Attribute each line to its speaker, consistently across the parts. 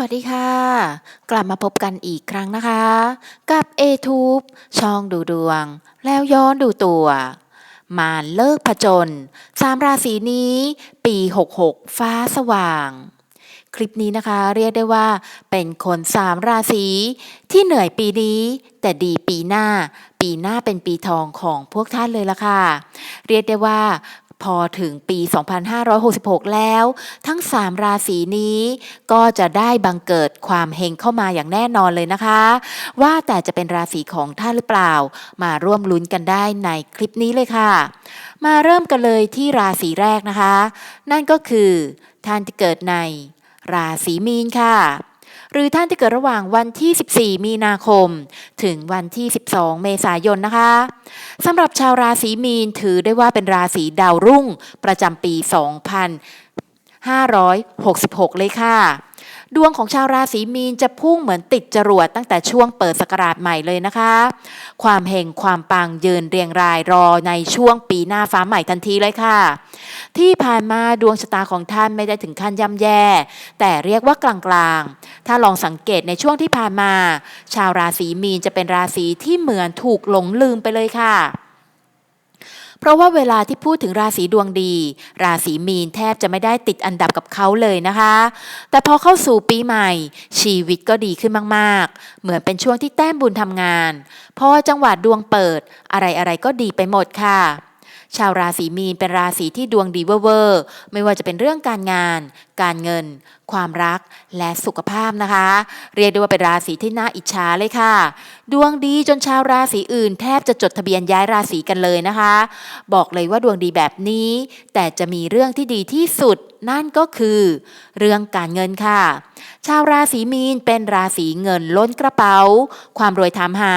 Speaker 1: วัสดีค่ะ กลับมาพบกันอีกครั้งนะคะ กับ a t u b e ช่องดูดวง แล้วย้อนดูตัว มาเลิกผจญสามราศีนี้ ปี 66 ฟ้าสว่าง คลิปนี้นะคะเรียกได้ว่า เป็นคนสามราศีที่เหนื่อยปีนี้ แต่ดีปีหน้า ปีหน้าเป็นปีทองของพวกท่านเลยละค่ะ เรียกได้ว่า พอถึงปี 2566 แล้ว ทั้ง 3 ราศีนี้ ก็จะได้บังเกิดความเฮงเข้ามาอย่างแน่นอนเลยนะคะ ว่าแต่จะเป็นราศีของท่านหรือเปล่า มาร่วมลุ้นกันได้ในคลิปนี้เลยค่ะ มาเริ่มกันเลยที่ราศีแรกนะคะ นั่นก็คือ ท่านที่เกิดในราศีมีนค่ะ หรือท่านที่เกิดระหว่างวันที่ 14 มีนาคม ถึงวันที่ 12 เมษายนนะคะสำหรับชาวราศีมีนถือได้ว่าเป็นราศีดาวรุ่งประจำปี 2566 เลยค่ะ ดวงของชาวราศีมีนจะพุ่งเหมือนติดจรวดตั้งแต่ช่วงเปิดสกราชใหม่เลยนะคะ ความเฮงความปังยืนเรียงรายรอในช่วงปีหน้าฟ้าใหม่ทันทีเลยค่ะ ที่ผ่านมาดวงชะตาของท่านไม่ได้ถึงขั้นย่ำแย่ แต่เรียกว่ากลางๆ ถ้าลองสังเกตในช่วงที่ผ่านมา ชาวราศีมีนจะเป็นราศีที่เหมือนถูกหลงลืมไปเลยค่ะ เพราะว่าเวลาที่พูดถึงราศีดวงดี ราศีมีนแทบจะไม่ได้ติดอันดับกับเขาเลยนะคะ แต่พอเข้าสู่ปีใหม่ ชีวิตก็ดีขึ้นมากๆ เหมือนเป็นช่วงที่แต้มบุญทำงาน พอจังหวะดวงเปิด อะไรๆก็ดีไปหมดค่ะ ชาวราศีมีนเป็นราศีที่ดวงดีเวอร์ไม่ว่าจะเป็นเรื่องการงาน การเงิน ความรักและสุขภาพนะคะ เรียกได้ว่าเป็นราศีที่น่าอิจฉาเลยค่ะ ดวงดีจนชาวราศีอื่น แทบจะจดทะเบียนย้ายราศีกันเลยนะคะ บอกเลยว่าดวงดีแบบนี้ แต่จะมีเรื่องที่ดีที่สุดนั่นก็คือ เรื่องการเงินค่ะ ชาวราศีมีนเป็นราศีเงินล้นกระเป๋า ความรวยถามหา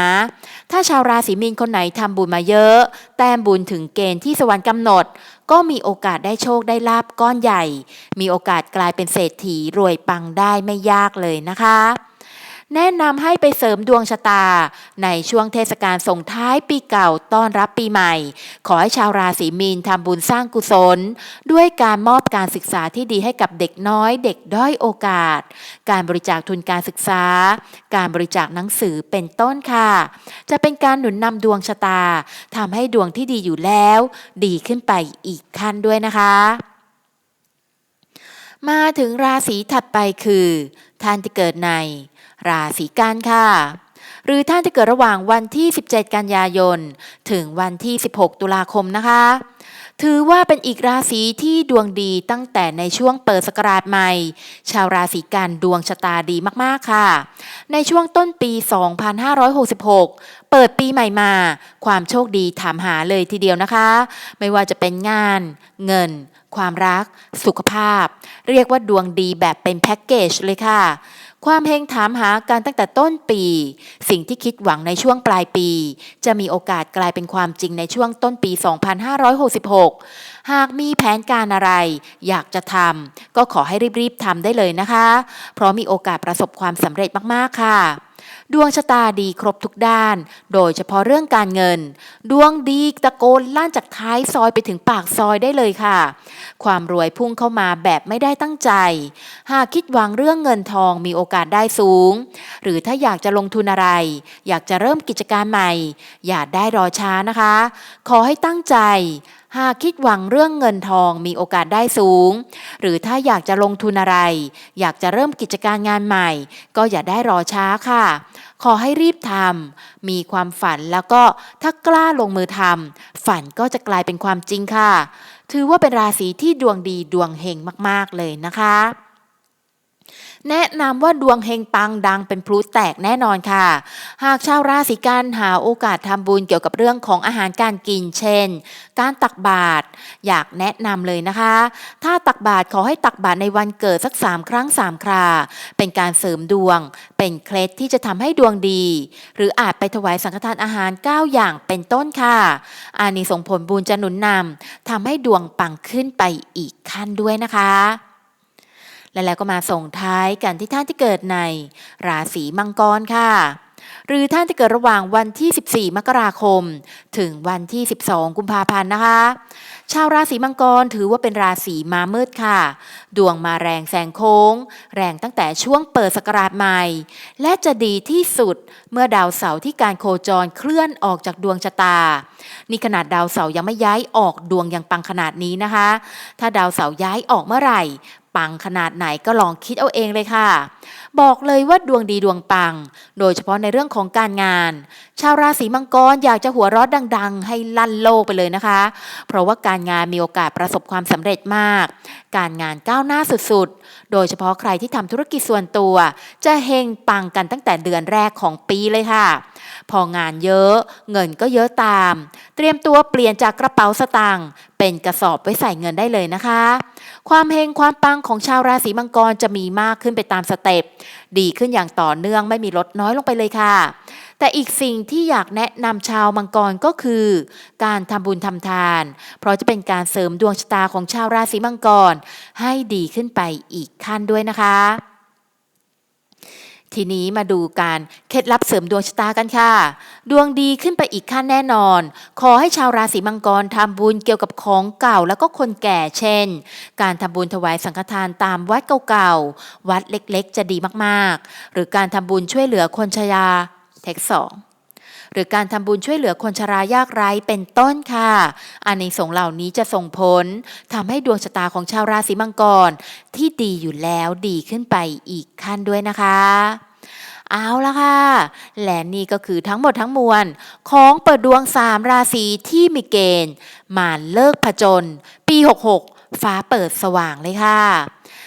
Speaker 1: ถ้าชาวราศีมีนคนไหนทำบุญมาเยอะ แต้มบุญถึงเกณฑ์ที่สวรรค์กำหนด ก็มีโอกาสได้โชคได้ลาบก้อนใหญ่ มีโอกาสกลายเป็นเศรษฐีรวยปังได้ไม่ยากเลยนะคะ แนะนำให้ไปเสริมดวงชะตา ในช่วงเทศกาลส่งท้ายปีเก่าต้อนรับปีใหม่ ขอให้ชาวราศีมีนทำบุญสร้างกุศล ด้วยการมอบการศึกษาที่ดีให้กับเด็กน้อย เด็กด้อยโอกาส การบริจาคทุนการศึกษา การบริจาคหนังสือเป็นต้นค่ะ จะเป็นการหนุนนำดวงชะตาทำให้ดวงที่ดีอยู่แล้ว ดีขึ้นไปอีกขั้นด้วยนะคะมาถึงราศีถัดไปคือ ท่านที่เกิดใน ราศีกันค่ะหรือท่านที่เกิดระหว่างวันที่ 17 กันยายน ถึงวันที่ 16 ตุลาคมนะคะ ถือว่าเป็นอีกราศีที่ดวงดีตั้งแต่ในช่วงเปิดสกราชใหม่ ชาวราศีกันดวงชะตาดีมากๆค่ะ ในช่วงต้นปี 2566 เปิดปีใหม่มา ความโชคดีถามหาเลยทีเดียวนะคะ ไม่ว่าจะเป็นงาน เงิน ความรัก สุขภาพ เรียกว่าดวงดีแบบเป็นแพ็กเกจเลยค่ะ ความเฮงถามหาการตั้งแต่ต้นปี สิ่งที่คิดหวังในช่วงปลายปี จะมีโอกาสกลายเป็นความจริงในช่วงต้นปี 2566 หากมีแผนการอะไร อยากจะทำก็ขอให้รีบๆทำได้เลยนะคะ เพราะมีโอกาสประสบความสำเร็จมากๆค่ะ ดวงชะตาดีครบทุกด้าน โดยเฉพาะเรื่องการเงิน ดวงดีตะโกนลั่นจากท้ายซอยไปถึงปากซอยได้เลยค่ะ ความรวยพุ่งเข้ามาแบบไม่ได้ตั้งใจ หากคิดหวังเรื่องเงินทองมีโอกาสได้สูง หรือถ้าอยากจะลงทุนอะไร อยากจะเริ่มกิจการใหม่ อย่าได้รอช้านะคะ ขอให้ตั้งใจ หากคิดหวังเรื่องเงินทองมีโอกาสได้สูง หรือถ้าอยากจะลงทุนอะไร อยากจะเริ่มกิจการงานใหม่ ก็อย่าได้รอช้าค่ะ ขอให้รีบทำมีความฝันแล้วก็ถ้ากล้าลงมือทำฝันก็จะกลายเป็นความจริงค่ะ ถือว่าเป็นราศีที่ดวงดีดวงเฮงมากๆเลยนะคะ แนะนำว่าดวงเฮงปังดังเป็นพลุแตกแน่นอนค่ะ หากชาวราศีกันหาโอกาสทำบุญเกี่ยวกับเรื่องของอาหารการกิน เช่น การตักบาตรอยากแนะนำเลยนะคะ ถ้าตักบาตรขอให้ตักบาตรในวันเกิดสักสามครั้งสามครา เป็นการเสริมดวง เป็นเคล็ดที่จะทำให้ดวงดี หรืออาจไปถวายสังฆทานอาหาร 9 อย่างเป็นต้นค่ะ อานิสงส์ผลบุญจะหนุนนำทำให้ดวงปังขึ้นไปอีกขั้นด้วยนะคะ และแล้วก็มาส่งท้ายกันที่ท่านที่เกิดใน ราศีมังกรค่ะ หรือท่านที่เกิดระหว่างวันที่ 14 มกราคม ถึงวันที่ 12 กุมภาพันธ์นะคะ ชาวราศีมังกรถือว่าเป็นราศีมามืดค่ะ ดวงมาแรงแซงโค้ง แรงตั้งแต่ช่วงเปิดสกราชใหม่ และจะดีที่สุดเมื่อดาวเสาร์ที่การโคจรเคลื่อนออกจากดวงชะตานี่ขนาดดาวเสาร์ยังไม่ย้ายออกดวงยังปังขนาดนี้นะคะ ถ้าดาวเสาร์ย้ายออกเมื่อไหร่ ปังขนาดไหนก็ลองคิดเอาเองเลยค่ะ บอกเลยว่าดวงดีดวงปัง โดยเฉพาะในเรื่องของการงาน ชาวราศีมังกรอยากจะหัวเร้อดัง ๆ ให้ลั่นโลกไปเลยนะคะ เพราะว่าการงานมีโอกาสประสบความสำเร็จมาก การงานก้าวหน้าสุดๆ โดยเฉพาะใครที่ทำธุรกิจส่วนตัว จะเฮงปังกันตั้งแต่เดือนแรกของปีเลยค่ะ พองานเยอะ เงินก็เยอะตาม เตรียมตัวเปลี่ยนจากกระเป๋าสตางค์เป็นกระสอบไว้ใส่เงินได้เลยนะคะ ความเฮงความปังของชาวราศีมังกรจะมีมากขึ้นไปตามสเต็ปดีขึ้นอย่างต่อเนื่องไม่มีลดน้อยลงไปเลยค่ะ แต่อีกสิ่งที่อยากแนะนำชาวมังกรก็คือ การทำบุญทำทาน เพราะจะเป็นการเสริมดวงชะตาของชาวราศีมังกร ให้ดีขึ้นไปอีกขั้นด้วยนะคะ ทีนี้มาดูการเคล็ดลับเสริมดวงชะตากันค่ะ ดวงดีขึ้นไปอีกขั้นแน่นอน ขอให้ชาวราศีมังกรทำบุญเกี่ยวกับของเก่าแล้วก็คนแก่เช่น การทำบุญถวายสังฆทานตามวัดเก่าๆ วัดเล็กๆ จะดีมากๆ หรือการทำบุญช่วยเหลือคนชราเทคสอง หรือการทำบุญช่วยเหลือคนชรายากไร้เป็นต้นค่ะอันในสงเหล่านี้จะส่งผลทำให้ดวงชะตาของชาวราศีมังกร ที่ดีอยู่แล้วดีขึ้นไปอีกขั้นด้วยนะคะเอาละค่ะ และนี่ก็คือทั้งหมดทั้งมวล ของเปิดดวง3ราศีที่มีเกณฑ์ มาเลิกผจญปี 66 ฟ้าเปิดสว่างเลยค่ะ